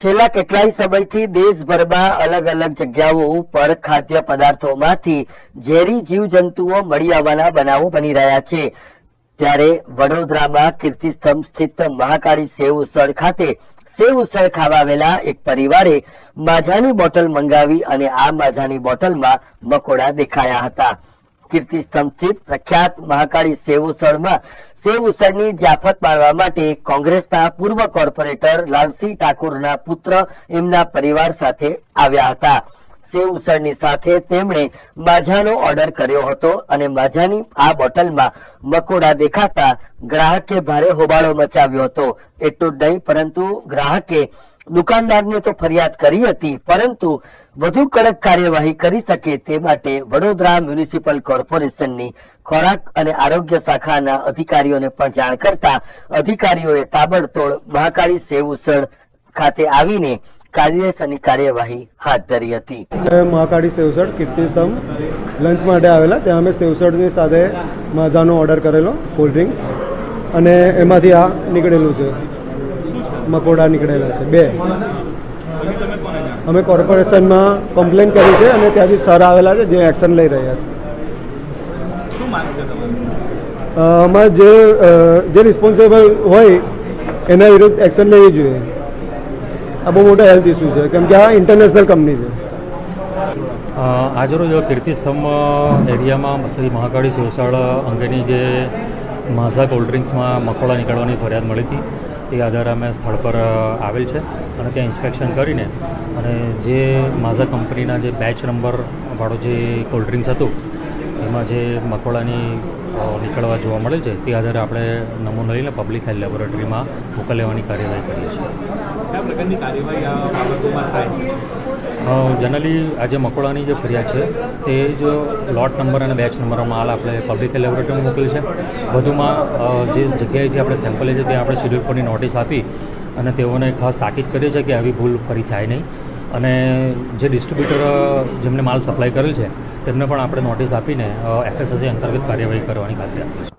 છેલ્લા કેટલાય સમયથી દેશભરમાં અલગ અલગ જગ્યાઓ ઉપર ખાદ્ય પદાર્થોમાંથી ઝેરી જીવજંતુઓ મળી આવવાના બનાવો બની રહ્યા છે. ત્યારે વડોદરામાં કીર્તિસ્તંભ સ્થિત મહાકાળી સેવ ઉસળ ખાતે સેવ ઉસળ ખાવા આવેલા એક પરિવારે માજાની બોટલ મંગાવી અને આ માજાની બોટલમાં મકોડા દેખાયા હતા. કીર્તિસ્તંભ સ્થિત પ્રખ્યાત મહાકાળી સેવ ઉસળમાં સેવ જાફત માણવા માટે કોંગ્રેસના પૂર્વ કોર્પોરેટર લાલસિંહ ઠાકોરના પુત્ર એમના પરિવાર સાથે આવ્યા હતા. સેવ ઉસળની સાથે તેમણે માઝાનો ઓર્ડર કર્યો હતો અને માઝાની આ બોટલમાં મકોડા દેખાતા ગ્રાહકે ભારે હોબાળો મચાવ્યો હતો. એટલું જ નહીં, પરંતુ ગ્રાહકે દુકાનદારને તો ફરિયાદ કરી હતી, પરંતુ વધુ કડક કાર્યવાહી કરી શકે તે માટે વડોદરા મ્યુનિસિપલ કોર્પોરેશનની ખોરાક અને આરોગ્ય શાખાના અધિકારીઓને પણ જાણ કરતા અધિકારીઓએ તાબડતોડ મહાકાળી સેવ ઉસળ ખાતે આવીને કાયદેસરની કાર્યવાહી હાથ ધરી હતી. મહાકાળી મહાકાળી કીર્તિ સ્તંભ લંચ માટે આવેલા. ત્યાં અમે સેવસડની સાથે માઝાનો ઓર્ડર કરેલો કોલ્ડ ડ્રિંક્સ અને એમાંથી આ નીકળેલું છે. મકોડા નીકળેલા છે. બે. અમે કોર્પોરેશનમાં કમ્પ્લેન કરી છે અને ત્યાંથી સર આવેલા છે જે એક્શન લઈ રહ્યા છે. શું માંગ છે તમારી અ, આમાં જે જે રિસ્પોન્સિબલ હોય એના વિરુદ્ધ એક્શન લેવી જોઈએ. આ બહુ મોટો હેલ્થ ઇસ્યુ છે. કેમ કે આ ઇન્ટરનેશનલ કંપની છે. આજરોજ કીર્તિસ્તંભ એરિયામાં શ્રી મહાકાળી શિવશાળ અંગેની જે માઝા કોલ્ડ ડ્રિંક્સમાં મકોડા નીકળવાની ફરિયાદ મળી હતી, તે આધારે અમે સ્થળ પર આવેલ છે અને ત્યાં ઇન્સ્પેક્શન કરીને અને જે માઝા કંપનીના જે બેચ નંબર વાળો જે કોલ્ડ ડ્રિંક્સ હતું એમાં જે મકોડાની નીકળવા જોવા મળે છે તે આધારે આપણે નમૂનો લઈને પબ્લિક હેલ્થ લેબોરેટરીમાં મોકલવાની કાર્યવાહી કરીએ છીએ. જનરલી આજે મકોડાની જે ફરિયાદ છે તે જ લોટ નંબર અને બેચ નંબરનો માલ આપણે પબ્લિક લેબોરેટરીમાં મોકલી છે. વધુમાં જે જગ્યાએથી આપણે સેમ્પલ લે છે ત્યાં આપણે શેડ્યુલ ફોરની નોટિસ આપી અને તેઓને ખાસ તાકીદ કરીએ છે કે આવી ભૂલ ફરી થાય નહીં. અને જે ડિસ્ટ્રીબ્યુટર જેમને માલ સપ્લાય કરેલ છે, તેમને પણ આપણે નોટિસ આપીને એફએસએસસી અંતર્ગત કાર્યવાહી કરવાની ખાતરી આપી છે